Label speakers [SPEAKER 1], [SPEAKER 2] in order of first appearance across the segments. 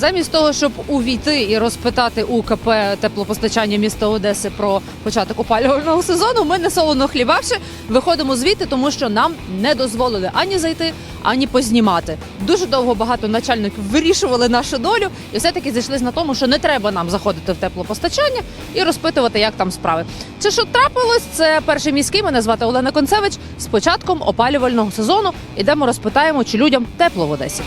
[SPEAKER 1] Замість того, щоб увійти і розпитати у КП теплопостачання міста Одеси про початок опалювального сезону, ми не солоно хлібавши, виходимо звідти, тому що нам не дозволили ані зайти, ані познімати. Дуже довго багато начальників вирішували нашу долю, і все-таки зійшлися на тому, що не треба нам заходити в теплопостачання і розпитувати, як там справи. Це що трапилось? Це перший міський. Мене звати Олена Концевич. З початком опалювального сезону ідемо розпитаємо, чи людям тепло в Одесі.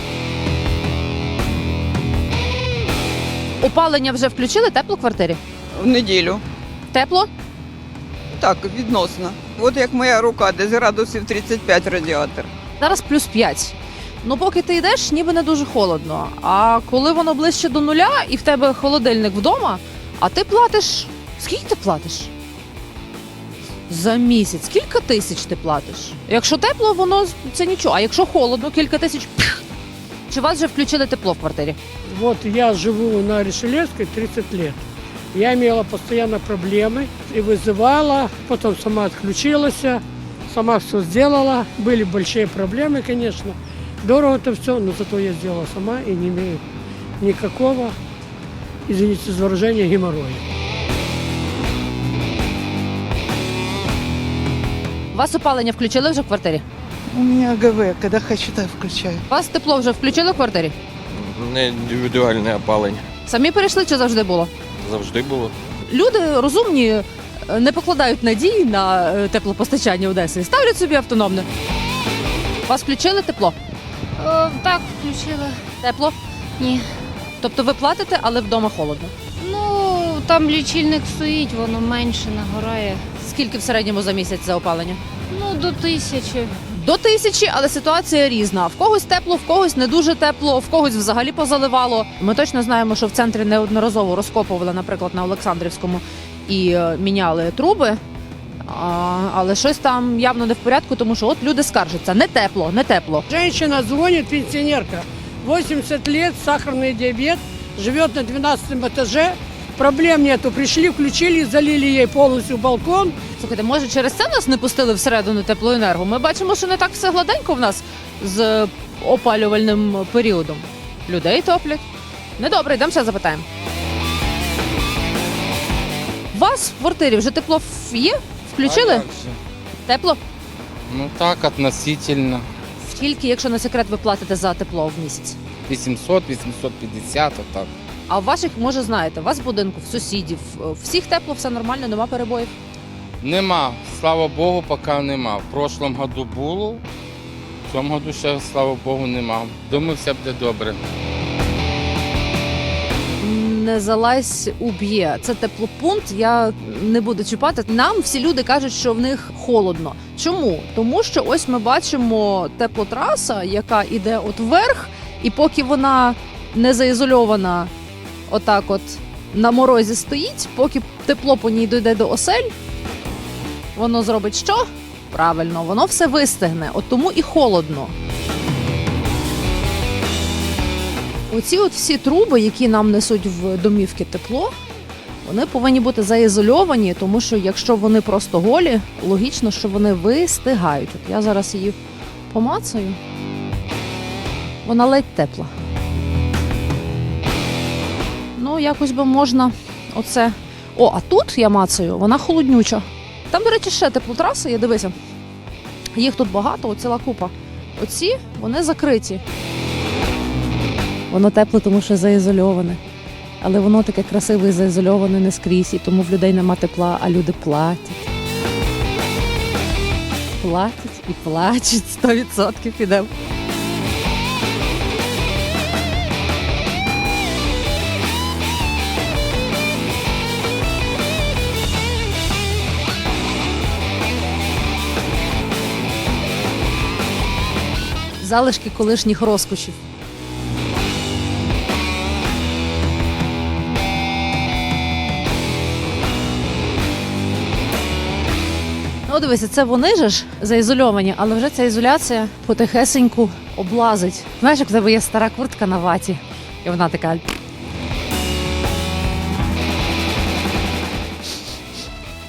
[SPEAKER 1] Опалення вже включили тепло в квартирі?
[SPEAKER 2] В неділю.
[SPEAKER 1] Тепло?
[SPEAKER 2] Так, відносно. От як моя рука, десь градусів 35 радіатор.
[SPEAKER 1] Зараз плюс 5. Ну, поки ти йдеш, ніби не дуже холодно. А коли воно ближче до нуля і в тебе холодильник вдома, а ти платиш. Скільки ти платиш? За місяць. Кілька тисяч ти платиш. Якщо тепло, воно це нічого. А якщо холодно, кілька тисяч. пх. Чи у вас вже включили тепло в квартирі?
[SPEAKER 3] Вот я живу на Решелевской 30 лет. Я имела постоянно проблемы и вызывала, потом сама отключилась, сама все сделала. Были большие проблемы, конечно. Дорого это все, но зато я сделала сама и не имею никакого, извините за выражение, геморроя.
[SPEAKER 1] У вас опалення включили вже в квартирі?
[SPEAKER 4] У меня ГВ, когда хочу, так включаю.
[SPEAKER 1] У вас тепло вже включили в квартирі?
[SPEAKER 5] Не індивідуальне опалення.
[SPEAKER 1] Самі перейшли чи завжди було?
[SPEAKER 5] Завжди було.
[SPEAKER 1] Люди розумні е, не покладають надії на е, теплопостачання Одеси. Ставлять собі автономне. Вас включили тепло?
[SPEAKER 6] О, так, включила.
[SPEAKER 1] Тепло?
[SPEAKER 6] Ні.
[SPEAKER 1] Тобто ви платите, але вдома холодно.
[SPEAKER 6] Ну, там лічильник стоїть, воно менше нагорає.
[SPEAKER 1] Скільки в середньому за місяць за опалення?
[SPEAKER 6] Ну, до тисячі.
[SPEAKER 1] До тисячі, але ситуація різна. В когось тепло, в когось не дуже тепло, в когось взагалі позаливало. Ми точно знаємо, що в центрі неодноразово розкопували, наприклад, на Олександрівському і е, міняли труби. А, але щось там явно не в порядку, тому що от люди скаржаться. Не тепло, не тепло.
[SPEAKER 3] Женщина звонит, пенсионерка, 80 лет, сахарный диабет, живет на 12 этаже, проблем нету. Пришли, включили, залили ей полностью балкон,
[SPEAKER 1] Слухайте, може через це нас не пустили всередину теплоенерго? Ми бачимо, що не так все гладенько в нас з опалювальним періодом. Людей топлять. Недобре, йдемо ще запитаємо. У вас в квартирі вже тепло ф- є? Включили?
[SPEAKER 7] А як же?
[SPEAKER 1] Тепло?
[SPEAKER 7] Ну так, относительно.
[SPEAKER 1] Скільки, якщо не секрет, ви платите за тепло в місяць?
[SPEAKER 7] 800, 850, отак.
[SPEAKER 1] А в ваших, може, знаєте, у вас в будинку, в сусідів, е, всіх тепло, все нормально, нема перебоїв.
[SPEAKER 7] Нема, слава Богу, поки нема. В прошлом году було, в цьому году ще, слава Богу, нема. Думаю, все буде добре.
[SPEAKER 1] не залазь уб'є. Це теплопункт. Я не буду чіпати. Нам всі люди кажуть, що в них холодно. Чому? Тому що ось ми бачимо теплотраса, яка іде от вверх, і поки вона не заізольована, отак, от на морозі стоїть, поки тепло по ній дійде до осель, воно зробить що? Правильно, воно все вистигне, от тому і холодно. Оці от всі труби, які нам несуть в домівки тепло, вони повинні бути заізольовані, тому що якщо вони просто голі, логічно, що вони вистигають. От я зараз її помацаю. Вона ледь тепла. Ну, якось би можна оце. О, а тут я мацаю, вона холоднюча. Там, до речі, ще теплотраса є, дивися. Їх тут багато, от ціла купа. Оці вони закриті. Воно тепле, тому що заізольоване. Але воно таке красиве і заізольоване не скрізь, і тому в людей нема тепла, а люди платять. Платять і плачуть 100% підемо. Залишки колишніх розкошів. Ну, дивися, це вони же ж заізольовані, але вже ця ізоляція потихесеньку облазить. Знаєш, як в тебе є стара куртка на ваті, і вона така.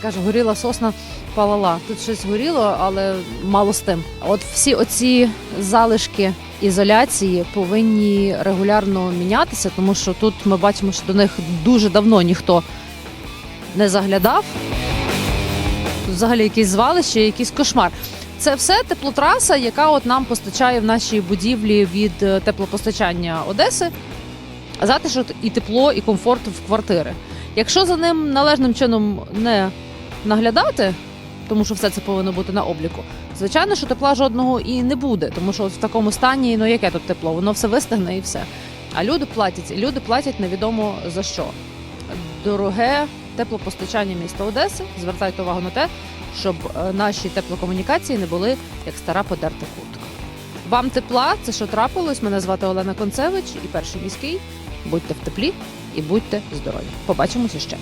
[SPEAKER 1] Каже, горіла сосна палала. Тут щось горіло, але мало з тим. От всі оці залишки ізоляції повинні регулярно мінятися, тому що тут ми бачимо, що до них дуже давно ніхто не заглядав. Тут взагалі якісь звалище, якийсь кошмар. Це все теплотраса, яка от нам постачає в нашій будівлі від е, теплопостачання Одеси затишок і тепло, і комфорт в квартири. Якщо за ним належним чином не наглядати, тому що все це повинно бути на обліку, звичайно, що тепла жодного і не буде, тому що в такому стані, ну яке тут тепло, воно все вистигне і все. А люди платять, і люди платять невідомо за що. Дороге теплопостачання міста Одеси. Звертайте увагу на те, щоб е, наші теплокомунікації не були як стара подерта куртка. Вам тепла, це що трапилось? Мене звати Олена Концевич і перший міський. Будьте в теплі і будьте здорові. Побачимося ще.